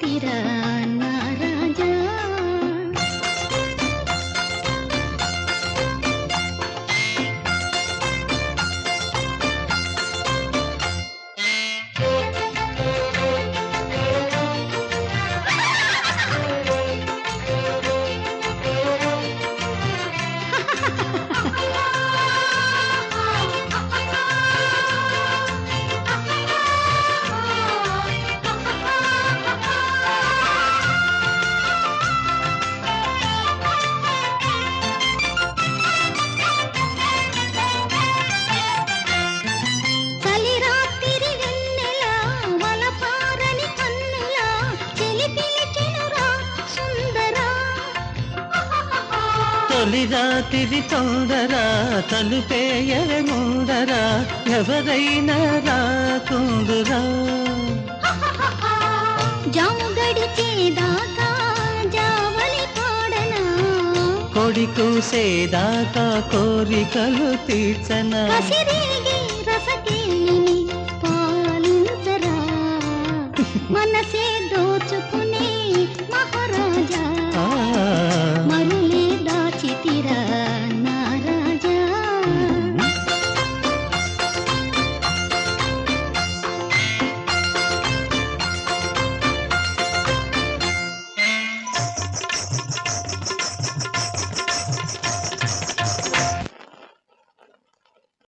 திரான் తొలి రాత్రి తొందర తలుపేయర ముందర ఎవరైనా రాకుందురా? జాము గడిచేదాకా జావలి పాడనా కొడి కూసేదాకా కోరికలు తీర్చనా? కసిరేగి రసకేలిని పాలించరా? మనసే